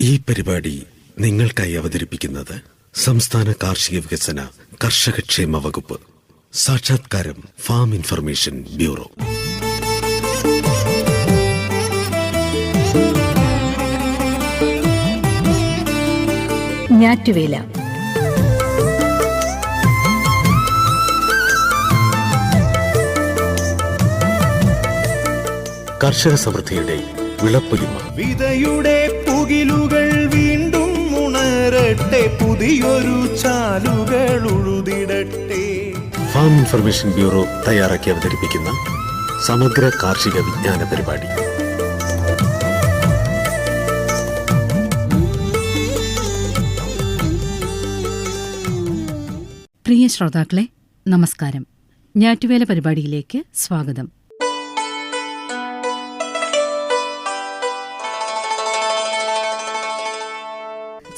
ഈ പരിപാടി നിങ്ങൾക്കായി അവതരിപ്പിക്കുന്നത് സംസ്ഥാന കാർഷിക വികസന കർഷകക്ഷേമ വകുപ്പ്. സാക്ഷാത്കാരം ഫാം ഇൻഫർമേഷൻ ബ്യൂറോ. ഞാറ്റുവേല. കർഷക സമൃദ്ധിയുടെ വിളപ്പൊലിമ. വിതയുടെ പുകിലുകൾ വീണ്ടും ഉണരട്ടെ പുതിയൊരു ചാലുകൾ ഉഴുതിടട്ടെ. ഫാം ഇൻഫർമേഷൻ ബ്യൂറോ തയ്യാറാക്കി അവതരിപ്പിക്കുന്ന സമഗ്ര കാർഷിക വിജ്ഞാന പരിപാടി. പ്രിയ ശ്രോതാക്കളെ നമസ്കാരം. ഞാറ്റുവേല പരിപാടിയിലേക്ക് സ്വാഗതം.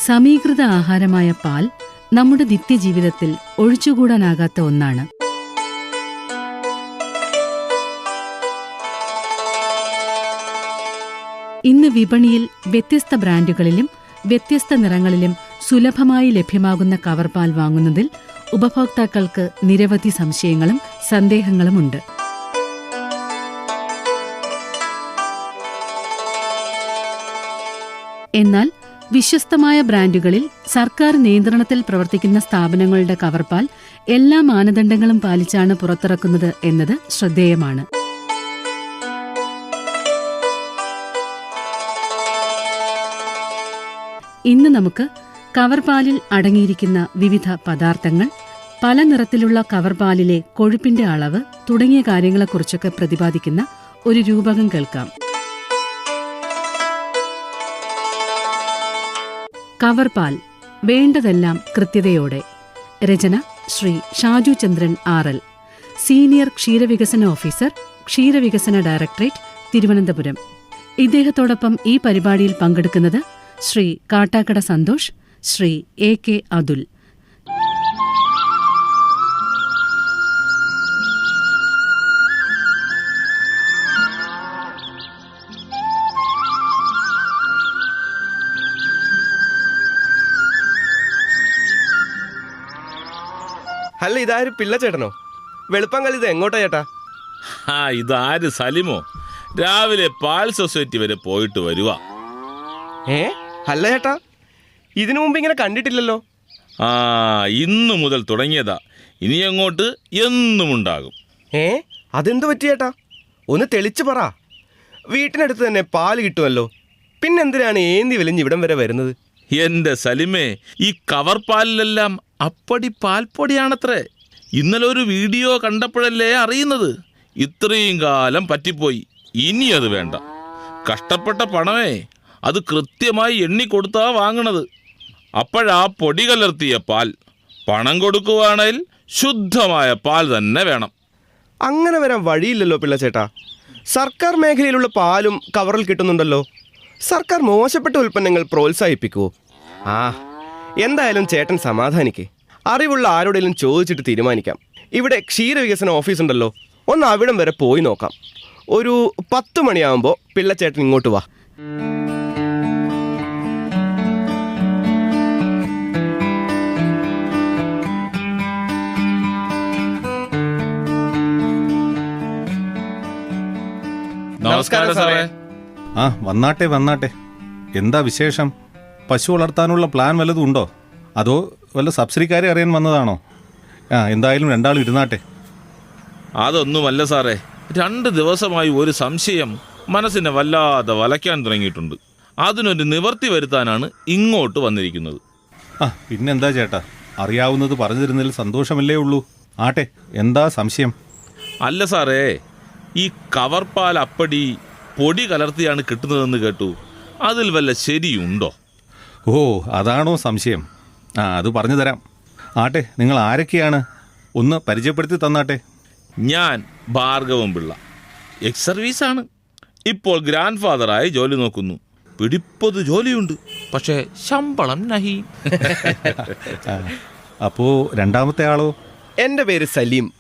സമീകൃത ആഹാരമായ പാൽ നമ്മുടെ നിത്യജീവിതത്തിൽ ഒഴിച്ചുകൂടാനാകാത്ത ഒന്നാണ്. ഇന്ന് വിപണിയിൽ വ്യത്യസ്ത ബ്രാൻഡുകളിലും വ്യത്യസ്ത നിറങ്ങളിലും സുലഭമായി ലഭ്യമാകുന്ന കവർ പാൽ വാങ്ങുന്നതിൽ ഉപഭോക്താക്കൾക്ക് നിരവധി സംശയങ്ങളും സന്ദേഹങ്ങളുമുണ്ട് എന്നാൽ വിശ്വസ്തമായ ബ്രാൻഡുകളിൽ സർക്കാർ നിയന്ത്രണത്തിൽ പ്രവർത്തിക്കുന്ന സ്ഥാപനങ്ങളുടെ കവർപാൽ എല്ലാ മാനദണ്ഡങ്ങളും പാലിച്ചാണ് പുറത്തിറക്കുന്നത് എന്നത് ശ്രദ്ധേയമാണ്. ഇന്ന് നമുക്ക് കവർപാലിൽ അടങ്ങിയിരിക്കുന്ന വിവിധ പദാർത്ഥങ്ങൾ പല നിറത്തിലുള്ള കവർപാലിലെ കൊഴുപ്പിന്റെ അളവ് തുടങ്ങിയ കാര്യങ്ങളെക്കുറിച്ചൊക്കെ പ്രതിപാദിക്കുന്ന ഒരു രൂപകം കേൾക്കാം. കവർപാൽ വേണ്ടതെല്ലാം കൃത്യതയോടെ. രചന Shri Shaju Chandran R L. Senior ക്ഷീരവികസന ഓഫീസർ ക്ഷീരവികസന ഡയറക്ടറേറ്റ് തിരുവനന്തപുരം. ഇദ്ദേഹത്തോടൊപ്പം ഈ പരിപാടിയിൽ പങ്കെടുക്കുന്നത് ശ്രീ കാട്ടാക്കട സന്തോഷ് ശ്രീ എ കെ അതുൽ. അല്ല ഇതാരും പിള്ള ചേട്ടനോ? വെളുപ്പം കളി ഇത് എങ്ങോട്ടാ ചേട്ടാ? ആ ഇതാര് സലിമോ? രാവിലെ പാൽ സൊസൈറ്റി വരെ പോയിട്ട് വരുക ഏ? അല്ല ചേട്ടാ ഇതിനു മുമ്പ് ഇങ്ങനെ കണ്ടിട്ടില്ലല്ലോ. ആ ഇന്നു മുതൽ തുടങ്ങിയതാ. ഇനി അങ്ങോട്ട് എന്നും ഉണ്ടാകും ഏ? അതെന്ത് പറ്റി ചേട്ടാ? ഒന്ന് തെളിച്ചു പറ. വീട്ടിനടുത്ത് തന്നെ പാൽ കിട്ടുമല്ലോ. പിന്നെന്തിനാണ് ഏന്തി വലിഞ്ഞ് ഇവിടം വരെ വരുന്നത്? എന്റെ സലിമേ ഈ കവർ പാലിലെല്ലാം അപ്പടി പാൽപ്പൊടിയാണത്രേ. ഇന്നലെ ഒരു വീഡിയോ കണ്ടപ്പോഴല്ലേ അറിയുന്നത്? ഇത്രയും കാലം പറ്റിപ്പോയി. ഇനി അത് വേണ്ട. കഷ്ടപ്പെട്ട പണമേ. അത് കൃത്യമായി എണ്ണിക്കൊടുത്താ വാങ്ങണത്. അപ്പോഴാ പൊടി കലർത്തിയ പാൽ. പണം കൊടുക്കുവാണേൽ ശുദ്ധമായ പാൽ തന്നെ വേണം. അങ്ങനെ വരാൻ വഴിയില്ലല്ലോ പിള്ള ചേട്ടാ. സർക്കാർ മേഖലയിലുള്ള പാലും കവറിൽ കിട്ടുന്നുണ്ടല്ലോ. സർക്കാർ മോശപ്പെട്ട ഉൽപ്പന്നങ്ങൾ പ്രോത്സാഹിപ്പിക്കുവോ? ആ എന്തായാലും ചേട്ടൻ സമാധാനിക്കേ. അറിവുള്ള ആരോടെങ്കിലും ചോദിച്ചിട്ട് തീരുമാനിക്കാം. ഇവിടെ ക്ഷീരവികസന ഓഫീസ് ഉണ്ടല്ലോ. ഒന്ന് അവിടം വരെ പോയി നോക്കാം. ഒരു പത്ത് മണിയാകുമ്പോൾ പിള്ളച്ചേട്ടൻ ഇങ്ങോട്ട് വാ. നമസ്കാരം സാറേ. ആ വന്നാട്ടെ വന്നാട്ടെ. എന്താ വിശേഷം? പശു വളർത്താനുള്ള പ്ലാൻ വല്ലതും ഉണ്ടോ? അതോ വല്ല സബ്സിഡിക്കാരെ അറിയാൻ വന്നതാണോ? ആ എന്തായാലും രണ്ടാളും ഇരുന്നാട്ടെ. അതൊന്നുമല്ല സാറേ. രണ്ട് ദിവസമായി ഒരു സംശയം മനസ്സിനെ വല്ലാതെ വലയ്ക്കാൻ തുടങ്ങിയിട്ടുണ്ട്. അതിനൊരു നിവർത്തി വരുത്താനാണ് ഇങ്ങോട്ട് വന്നിരിക്കുന്നത്. ആ പിന്നെന്താ ചേട്ടാ? അറിയാവുന്നത് പറഞ്ഞു തരുന്നതിൽ സന്തോഷമല്ലേ ഉള്ളൂ. ആട്ടെ എന്താ സംശയം? അല്ല സാറേ ഈ കവർപ്പാൽ അപ്പടി പൊടി കലർത്തിയാണ് കിട്ടുന്നതെന്ന് കേട്ടു. അതിൽ വല്ല ശരിയുണ്ടോ? ഓ അതാണോ സംശയം. ആ അത് പറഞ്ഞു തരാം. ആട്ടെ നിങ്ങൾ ആരൊക്കെയാണ്? ഒന്ന് പരിചയപ്പെടുത്തി തന്നാട്ടെ. ഞാൻ ഭാർഗവം പിള്ള. എക്സ് സർവീസാണ് ഇപ്പോൾ ഗ്രാൻഡ് ഫാദറായി ജോലി നോക്കുന്നു. പിടിപ്പത് ജോലിയുണ്ട് പക്ഷേ ശമ്പളം നഹി. അപ്പോ രണ്ടാമത്തെ ആളോ? എന്റെ പേര് സലീം.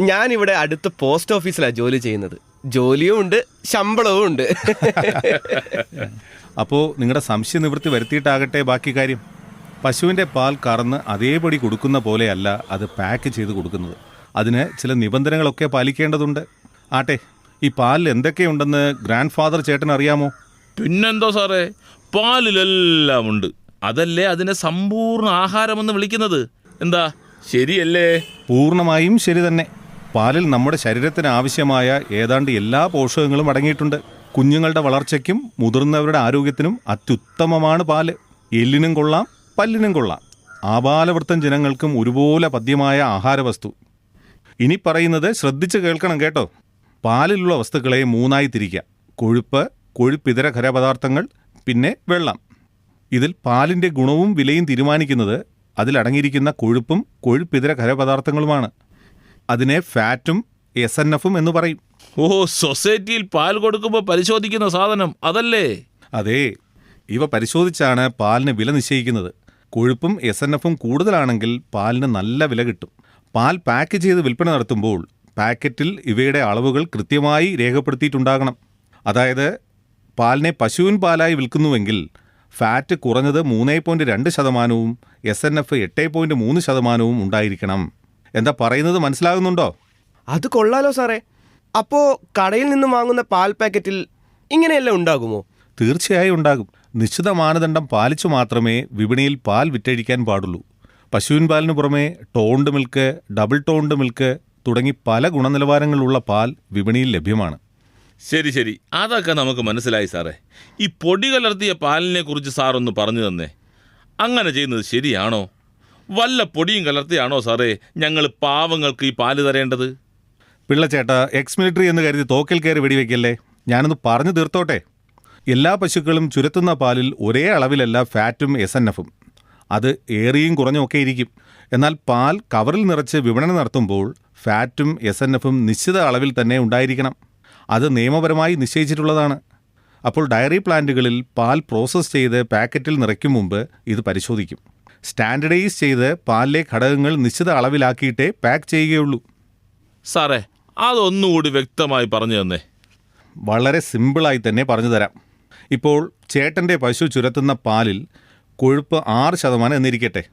ഞാനിവിടെ അടുത്ത പോസ്റ്റ് ഓഫീസിലാണ് ജോലി ചെയ്യുന്നത്. ജോലിയും ഉണ്ട് ശമ്പളവും ഉണ്ട്. അപ്പോ നിങ്ങളുടെ സംശയ നിവൃത്തി വരുത്തിയിട്ടാകട്ടെ ബാക്കി കാര്യം. പശുവിന്റെ പാൽ കറന്ന് അതേപടി കൊടുക്കുന്ന പോലെയല്ല അത് പാക്ക് ചെയ്ത് കൊടുക്കുന്നത്. അതിന് ചില നിബന്ധനകളൊക്കെ പാലിക്കേണ്ടതുണ്ട്. ആട്ടെ ഈ പാലിൽ എന്തൊക്കെയുണ്ടെന്ന് ഗ്രാൻഡ് ഫാദർ ചേട്ടൻ അറിയാമോ? പിന്നെന്തോ സാറേ പാലിലെല്ലാം ഉണ്ട്. അതല്ലേ അതിനെ സമ്പൂർണ ആഹാരമെന്ന് വിളിക്കുന്നത്? എന്താ ശരിയല്ലേ? പൂർണമായും ശരി തന്നെ. പാലിൽ നമ്മുടെ ശരീരത്തിന് ആവശ്യമായ ഏതാണ്ട് എല്ലാ പോഷകങ്ങളും അടങ്ങിയിട്ടുണ്ട്. കുഞ്ഞുങ്ങളുടെ വളർച്ചയ്ക്കും മുതിർന്നവരുടെ ആരോഗ്യത്തിനും അത്യുത്തമമാണ് പാൽ. എല്ലിനും കൊള്ളാം പല്ലിനും കൊള്ളാം. ആപാലവൃത്തം ജനങ്ങൾക്കും ഒരുപോലെ പദ്യമായ ആഹാരവസ്തു. ഇനി പറയുന്നത് ശ്രദ്ധിച്ച് കേൾക്കണം കേട്ടോ. പാലിലുള്ള വസ്തുക്കളെ മൂന്നായി തിരിക്കാം. കൊഴുപ്പ് കൊഴുപ്പിതര ഖരപദാർത്ഥങ്ങൾ പിന്നെ വെള്ളം. ഇതിൽ പാലിന്റെ ഗുണവും വിലയും തീരുമാനിക്കുന്നത് അതിലടങ്ങിയിരിക്കുന്ന കൊഴുപ്പും കൊഴുപ്പിതര ഖരപദാർത്ഥങ്ങളുമാണ്. അതിനെ ഫാറ്റും എസ് എൻ എഫും എന്ന് പറയും. ഓ സൊസൈറ്റിയിൽ പാൽ കൊടുക്കുമ്പോൾ പരിശോധിക്കുന്ന സാധനം അതല്ലേ? അതെ ഇവ പരിശോധിച്ചാണ് പാലിന് വില നിശ്ചയിക്കുന്നത്. കൊഴുപ്പും എസ് എൻ എഫും കൂടുതലാണെങ്കിൽ പാലിന് നല്ല വില കിട്ടും. പാൽ പാക്ക് ചെയ്ത് വിൽപ്പന നടത്തുമ്പോൾ പാക്കറ്റിൽ ഇവയുടെ അളവുകൾ കൃത്യമായി രേഖപ്പെടുത്തിയിട്ടുണ്ടാകണം. അതായത് പാലിനെ പശുവിൻ പാലായി വിൽക്കുന്നുവെങ്കിൽ ഫാറ്റ് കുറഞ്ഞത് മൂന്ന് പോയിന്റ് രണ്ട് ശതമാനവും എസ് എൻ എഫ് എട്ട് പോയിന്റ് മൂന്ന് ശതമാനവും ഉണ്ടായിരിക്കണം. എന്താ പറയുന്നത് മനസ്സിലാകുന്നുണ്ടോ? അത് കൊള്ളാലോ സാറേ. അപ്പോ കടയിൽ നിന്ന് വാങ്ങുന്ന പാൽ പാക്കറ്റിൽ ഇങ്ങനെയെല്ലാം ഉണ്ടാകുമോ? തീർച്ചയായും ഉണ്ടാകും. നിശ്ചിത മാനദണ്ഡം പാലിച്ചു മാത്രമേ വിപണിയിൽ പാൽ വിറ്റഴിക്കാൻ പാടുള്ളൂ. പശുവിൻ പാലിന് പുറമെ toned milk double toned milk തുടങ്ങി പല ഗുണനിലവാരങ്ങളുള്ള പാൽ വിപണിയിൽ ലഭ്യമാണ്. ശരി ശരി. അതൊക്കെ നമുക്ക് മനസ്സിലായി സാറേ. ഈ പൊടി കലർത്തിയ പാലിനെ കുറിച്ച് സാറൊന്ന് പറഞ്ഞു തന്നേ. അങ്ങനെ ചെയ്യുന്നത് ശരിയാണോ? വല്ല പൊടിയും കലർത്തിയാണോ സാറേ ഞങ്ങൾ പാവങ്ങൾക്ക് ഈ പാൽ തരേണ്ടത്? പിള്ളച്ചേട്ട എക്സ് മിലിറ്ററി എന്ന് കരുതി തോക്കിൽ കയറി വെടിവെക്കല്ലേ? ഞാനൊന്ന് പറഞ്ഞു തീർത്തോട്ടെ. എല്ലാ പശുക്കളും ചുരത്തുന്ന പാലിൽ ഒരേ അളവിലല്ല ഫാറ്റും എസ് എൻ എഫും. അത് ഏറിയും കുറഞ്ഞും ഒക്കെ ഇരിക്കും. എന്നാൽ പാൽ കവറിൽ നിറച്ച് വിപണനം നടത്തുമ്പോൾ ഫാറ്റും എസ് എൻ എഫും നിശ്ചിത അളവിൽ തന്നെ ഉണ്ടായിരിക്കണം. അത് നിയമപരമായി നിശ്ചയിച്ചിട്ടുള്ളതാണ്. അപ്പോൾ ഡയറി പ്ലാന്റുകളിൽ പാൽ പ്രോസസ്സ് ചെയ്ത് പാക്കറ്റിൽ നിറയ്ക്കും മുമ്പ് ഇത് പരിശോധിക്കും. സ്റ്റാൻഡർഡൈസ് ചെയ്ത് പാലിലെ ഘടകങ്ങൾ നിശ്ചിത അളവിലാക്കിയിട്ടേ പാക്ക് ചെയ്യുകയുള്ളൂ. സാറേ അതൊന്നുകൂടി വ്യക്തമായി പറഞ്ഞു തന്നേ. വളരെ സിമ്പിളായി തന്നെ പറഞ്ഞു തരാം. ഇപ്പോൾ ചേട്ടന്റെ പശു ചുരത്തുന്ന പാലിൽ കൊഴുപ്പ് ആറ് ശതമാനം എന്നിരിക്കട്ടെ.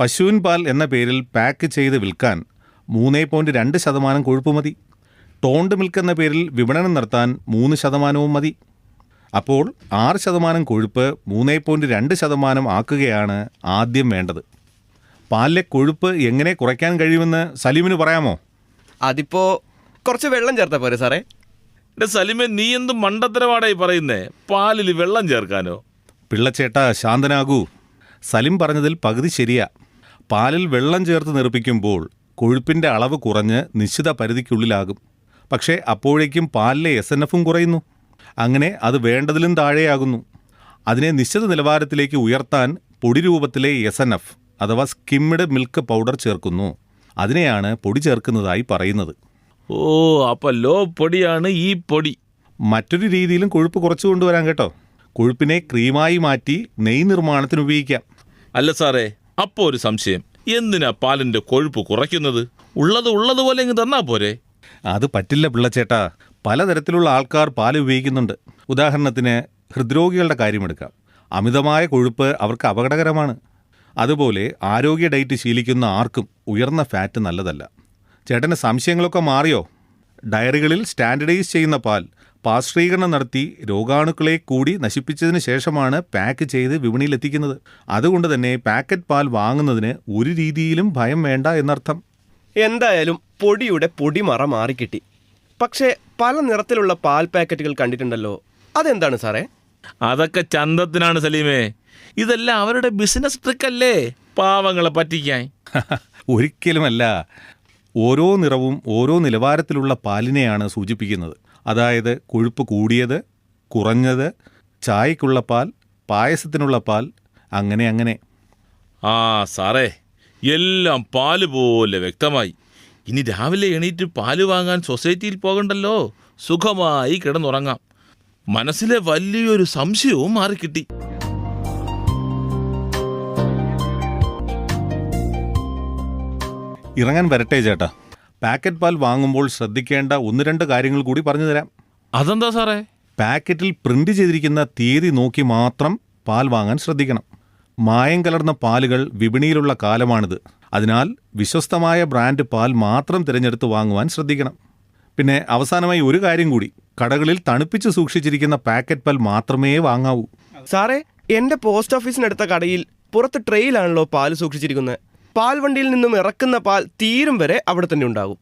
പശുവിൻ പാൽ എന്ന പേരിൽ പാക്ക് ചെയ്ത് വിൽക്കാൻ മൂന്ന് പോയിന്റ് രണ്ട് ശതമാനം കൊഴുപ്പ് മതി. ടോണ്ട് മിൽക്ക് എന്ന പേരിൽ വിപണനം നടത്താൻ മൂന്ന് ശതമാനവും മതി. അപ്പോൾ ആറ് ശതമാനം കൊഴുപ്പ് മൂന്ന് പോയിന്റ് രണ്ട് ശതമാനം ആക്കുകയാണ് ആദ്യം വേണ്ടത്. പാലിലെ കൊഴുപ്പ് എങ്ങനെ കുറയ്ക്കാൻ കഴിയുമെന്ന് സലീമിന് പറയാമോ? അതിപ്പോ കുറച്ച് വെള്ളം ചേർത്താ പോരെ സാറേ. സലിമെ നീ എന്ത് മണ്ടത്തരവാടായി പറയുന്നേ? പാലിൽ വെള്ളം ചേർക്കാനോ? പിള്ളച്ചേട്ട ശാന്തനാകൂ. സലിം പറഞ്ഞതിൽ പകുതി ശരിയാ. പാലിൽ വെള്ളം ചേർത്ത് നിർപ്പിക്കുമ്പോൾ കൊഴുപ്പിന്റെ അളവ് കുറഞ്ഞ് നിശ്ചിത പരിധിക്കുള്ളിലാകും. പക്ഷേ അപ്പോഴേക്കും പാലിലെ എസ് എൻ എഫും കുറയുന്നു. അങ്ങനെ അത് വേണ്ടതിലും താഴെയാകുന്നു. അതിനെ നിശ്ചിത നിലവാരത്തിലേക്ക് ഉയർത്താൻ പൊടി രൂപത്തിലെ എസ് എൻ എഫ് അഥവാ സ്കിമ്മിഡ് മിൽക്ക് പൗഡർ ചേർക്കുന്നു. അതിനെയാണ് പൊടി ചേർക്കുന്നതായി പറയുന്നത്. ഓ അപ്പൊ ലോ പൊടിയാണ് ഈ പൊടി. മറ്റൊരു രീതിയിലും കൊഴുപ്പ് കുറച്ചു കൊണ്ടുവരാൻ കേട്ടോ. കൊഴുപ്പിനെ ക്രീമായി മാറ്റി നെയ് നിർമ്മാണത്തിന് ഉപയോഗിക്കാം. അല്ല സാറേ അപ്പോ ഒരു സംശയം. എന്തിനാ പാലിന്റെ കൊഴുപ്പ് കുറയ്ക്കുന്നത്? ഉള്ളത് ഉള്ളതുപോലെ ഇങ്ങ് തന്നാ പോരെ? അത് പറ്റില്ല പിള്ളച്ചേട്ടാ. പലതരത്തിലുള്ള ആൾക്കാർ പാൽ ഉപയോഗിക്കുന്നുണ്ട്. ഉദാഹരണത്തിന് ഹൃദ്രോഗികളുടെ കാര്യമെടുക്കാം. അമിതമായ കൊഴുപ്പ് അവർക്ക് അപകടകരമാണ്. അതുപോലെ ആരോഗ്യ ഡയറ്റ് ശീലിക്കുന്ന ആർക്കും ഉയർന്ന ഫാറ്റ് നല്ലതല്ല. ചേട്ടന് സംശയങ്ങളൊക്കെ മാറിയോ? ഡയറികളിൽ സ്റ്റാൻഡർഡൈസ് ചെയ്യുന്ന പാൽ പാശ്രീകരണം നടത്തി രോഗാണുക്കളെ കൂടി നശിപ്പിച്ചതിന് ശേഷമാണ് പാക്ക് ചെയ്ത് വിപണിയിൽ എത്തിക്കുന്നത്. അതുകൊണ്ട് തന്നെ പാക്കറ്റ് പാൽ വാങ്ങുന്നതിന് ഒരു രീതിയിലും ഭയം വേണ്ട എന്നർത്ഥം. എന്തായാലും പൊടിയുടെ പൊടിമറ മാറിക്കിട്ടി. പക്ഷേ പല നിറത്തിലുള്ള പാൽ പാക്കറ്റുകൾ കണ്ടിട്ടുണ്ടല്ലോ. അതെന്താണ് സാറേ? അതൊക്കെ ചന്തത്തിനാണ് സലീമേ. ഇതെല്ലാം അവരുടെ ബിസിനസ് ട്രിക്കല്ലേ? പാവങ്ങളെ പറ്റിക്കാൻ. ഒരിക്കലുമല്ല. ഓരോ നിറവും ഓരോ നിലവാരത്തിലുള്ള പാലിനെയാണ് സൂചിപ്പിക്കുന്നത്. അതായത് കൊഴുപ്പ് കൂടിയത് കുറഞ്ഞത് ചായക്കുള്ള പാൽ പായസത്തിനുള്ള പാൽ അങ്ങനെ അങ്ങനെ. ആ സാറേ എല്ലാം പാൽ പോലെ വ്യക്തമായി. ഇനി രാവിലെ എണീറ്റ് പാൽ വാങ്ങാൻ സൊസൈറ്റിയിൽ പോകണ്ടല്ലോ. സുഖമായി കിടന്നുറങ്ങാം. മനസ്സിലെ വലിയൊരു സംശയവും മാറിക്കിട്ടി. ഇറങ്ങാൻ വരട്ടെ ചേട്ടാ. പാക്കറ്റ് പാൽ വാങ്ങുമ്പോൾ ശ്രദ്ധിക്കേണ്ട ഒന്ന് രണ്ട് കാര്യങ്ങൾ കൂടി പറഞ്ഞു തരാം. അതെന്താ സാറേ? പാക്കറ്റിൽ പ്രിന്റ് ചെയ്തിരിക്കുന്ന തീയതി നോക്കി മാത്രം പാൽ വാങ്ങാൻ ശ്രദ്ധിക്കണം. മായം കലർന്ന പാലുകൾ വിപണിയിലുള്ള കാലമാണിത്. അതിനാൽ വിശ്വസ്തമായ ബ്രാൻഡ് പാൽ മാത്രം തിരഞ്ഞെടുത്ത് വാങ്ങുവാൻ ശ്രദ്ധിക്കണം. പിന്നെ അവസാനമായി ഒരു കാര്യം കൂടി. കടകളിൽ തണുപ്പിച്ച് സൂക്ഷിച്ചിരിക്കുന്ന പാക്കറ്റ് പാൽ മാത്രമേ വാങ്ങാവൂ. സാറേ എന്റെ പോസ്റ്റ് ഓഫീസിനടുത്ത കടയിൽ പുറത്ത് ട്രെയിലാണല്ലോ പാൽ സൂക്ഷിച്ചിരിക്കുന്നത്. പാൽ വണ്ടിയിൽ നിന്നും ഇറക്കുന്ന പാൽ തീരും വരെ അവിടെ തന്നെ ഉണ്ടാകും.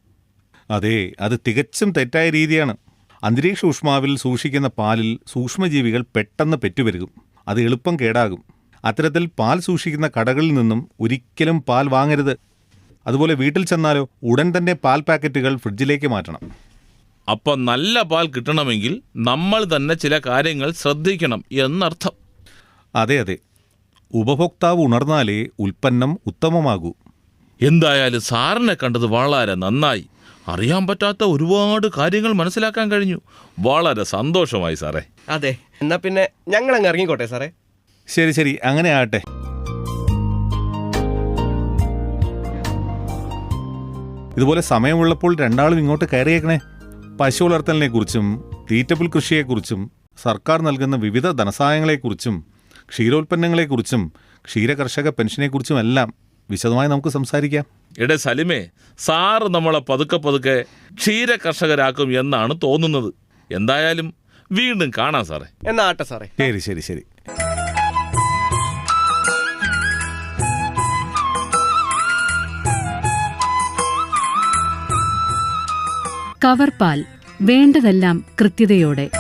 അതെ അത് തികച്ചും തെറ്റായ രീതിയാണ്. അന്തരീക്ഷ ഊഷ്മാവിൽ സൂക്ഷിക്കുന്ന പാലിൽ സൂക്ഷ്മജീവികൾ പെട്ടെന്ന് പെറ്റുപെരുകും അത് എളുപ്പം കേടാകും. അത്തരത്തിൽ പാൽ സൂക്ഷിക്കുന്ന കടകളിൽ നിന്നും ഒരിക്കലും പാൽ വാങ്ങരുത്. അതുപോലെ വീട്ടിൽ ചെന്നാലോ ഉടൻ തന്നെ പാൽ പാക്കറ്റുകൾ ഫ്രിഡ്ജിലേക്ക് മാറ്റണം. അപ്പൊ നല്ല പാൽ കിട്ടണമെങ്കിൽ നമ്മൾ തന്നെ ചില കാര്യങ്ങൾ ശ്രദ്ധിക്കണം എന്നർത്ഥം. അതെ അതെ. ഉപഭോക്താവ് ഉണർന്നാലേ ഉൽപ്പന്നം ഉത്തമമാകൂ. എന്തായാലും സാറിനെ കണ്ടത് വളരെ നന്നായി. അറിയാൻ പറ്റാത്ത ഒരുപാട് കാര്യങ്ങൾ മനസ്സിലാക്കാൻ കഴിഞ്ഞു. വളരെ സന്തോഷമായി സാറേ. അതെ എന്നാ പിന്നെ ഞങ്ങൾ അങ്ങ് ഇറങ്ങിക്കോട്ടെ സാറേ. ശരി ശരി. അങ്ങനെ ആകട്ടെ. ഇതുപോലെ സമയമുള്ളപ്പോൾ രണ്ടാളും ഇങ്ങോട്ട് കയറിയേക്കണേ. പശു വളർത്തലിനെ കുറിച്ചും തീറ്റപ്പുൽ കൃഷിയെക്കുറിച്ചും സർക്കാർ നൽകുന്ന വിവിധ ധനസഹായങ്ങളെക്കുറിച്ചും ക്ഷീരോൽപ്പന്നങ്ങളെക്കുറിച്ചും ക്ഷീരകർഷക പെൻഷനെക്കുറിച്ചും എല്ലാം വിശദമായി നമുക്ക് സംസാരിക്കാം. ഇട സലിമേ സാറ് നമ്മളെ പതുക്കെ പതുക്കെ ക്ഷീര കർഷകരാക്കും എന്നാണ് തോന്നുന്നത്. എന്തായാലും വീണ്ടും കാണാം സാറേ. എന്നാട്ടെ സാറേ. ശരി ശരി ശരി. കവർ പാൽ വേണ്ടതെല്ലാം കൃത്യതയോടെ.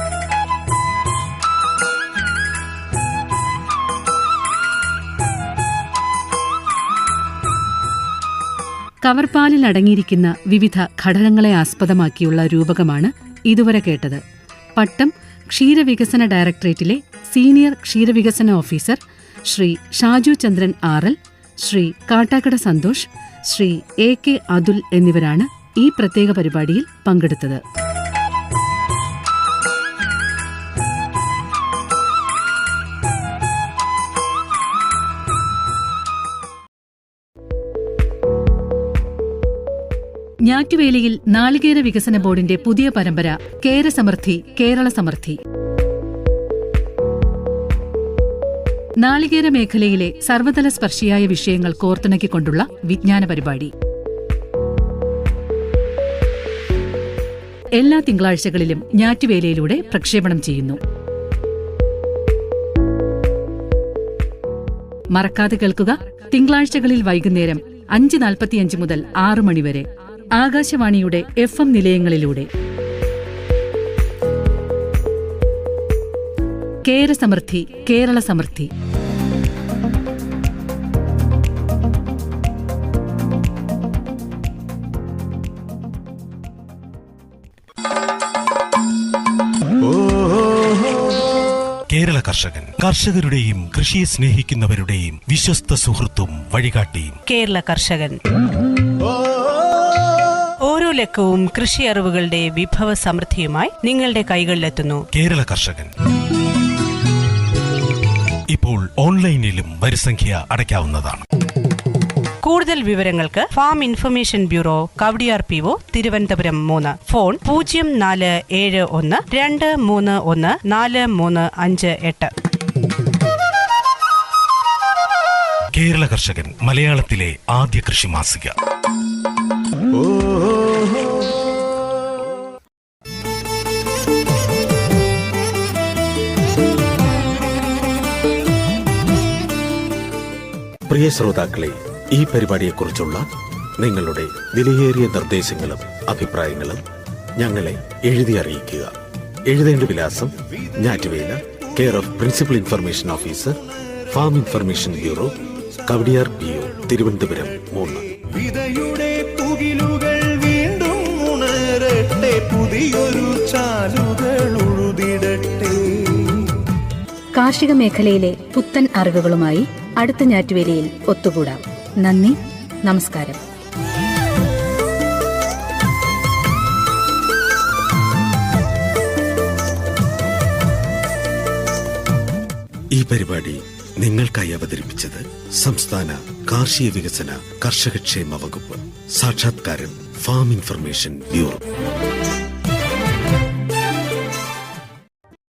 കവർപാലിൽ അടങ്ങിയിരിക്കുന്ന വിവിധ ഘടകങ്ങളെ ആസ്പദമാക്കിയുള്ള രൂപകമാണ് ഇതുവരെ കേട്ടത്. പട്ടം ക്ഷീരവികസന ഡയറക്ടറേറ്റിലെ സീനിയർ ക്ഷീരവികസന officer Shri Shaju Chandran R L Shri Kattakada Santhosh Shri A K Athul എന്നിവരാണ് ഈ പ്രത്യേക പരിപാടിയിൽ പങ്കെടുത്തത്. ഞാറ്റുവേലിയിൽ നാളികേര വികസന ബോർഡിന്റെ പുതിയ പരമ്പര കേരസമൃദ്ധി കേരള സമൃദ്ധി. നാളികേര മേഖലയിലെ സർവതല സ്പർശിയായ വിഷയങ്ങൾ കോർത്തിണക്കിക്കൊണ്ടുള്ള വിജ്ഞാന പരിപാടി. എല്ലാ തിങ്കളാഴ്ചകളിലും ഞാറ്റുവേലയിലൂടെ പ്രക്ഷേപണം ചെയ്യുന്നു. മറക്കാതെ കേൾക്കുക. തിങ്കളാഴ്ചകളിൽ വൈകുന്നേരം അഞ്ച് നാൽപ്പത്തിയഞ്ച് മുതൽ ആറ് മണിവരെ ആകാശവാണിയുടെ എഫ് എം നിലയങ്ങളിലൂടെ കേരസമൃദ്ധി കേരള സമൃദ്ധി. കേരള കർഷകൻ കർഷകരുടെയും കൃഷിയെ സ്നേഹിക്കുന്നവരുടെയും വിശ്വസ്ത സുഹൃത്തും വഴികാട്ടിയും. കേരള കർഷകൻ. ഓരോ ലക്കവും കൃഷി അറിവുകളുടെ വിഭവ സമൃദ്ധിയുമായി നിങ്ങളുടെ കൈകളിലെത്തുന്നു. കേരള കർഷകൻ. ഇപ്പോൾ ഓൺലൈനിലും വരിസംഖ്യ അടയ്ക്കാവുന്നതാണ്. കൂടുതൽ വിവരങ്ങൾക്ക് farm information bureau Kavadiar P O Thiruvananthapuram മൂന്ന്. ഫോൺ പൂജ്യം നാല് ഏഴ് ഒന്ന് രണ്ട് മൂന്ന് ഒന്ന് നാല് മൂന്ന് അഞ്ച് എട്ട്. കേരള കർഷകൻ മലയാളത്തിലെ ആദ്യ കൃഷി മാസിക പ്രിയ ശ്രോതാക്കളെ ഈ പരിപാടിയെക്കുറിച്ചുള്ള നിങ്ങളുടെ വിലയേറിയ നിർദ്ദേശങ്ങളും അഭിപ്രായങ്ങളും ഞങ്ങളെ എഴുതി അറിയിക്കുക. എഴുതേണ്ട വിലാസം Njattuvela care of principal information officer farm information bureau Kavadiar P O Thiruvananthapuram മൂന്ന്. വിതയുടെ പുകിലുകൾ വീണ്ടും ഉണരട്ടെ പുതിയൊരു ചാലുകൾ ഉഴുതിടട്ടെ. കാർഷിക മേഖലയിലെ പുത്തൻ അറിവുകളുമായി അടുത്ത ഞാറ്റുവേലയിൽ ഒത്തുകൂടാം. നന്ദി നമസ്കാരം. ഈ പരിപാടി നിങ്ങൾക്കായി അവതരിപ്പിച്ചത് സംസ്ഥാന കാർഷിക വികസന കർഷകക്ഷേമ വകുപ്പ് സാക്ഷാത്കാരം ഫാം ഇൻഫർമേഷൻ ബ്യൂറോ.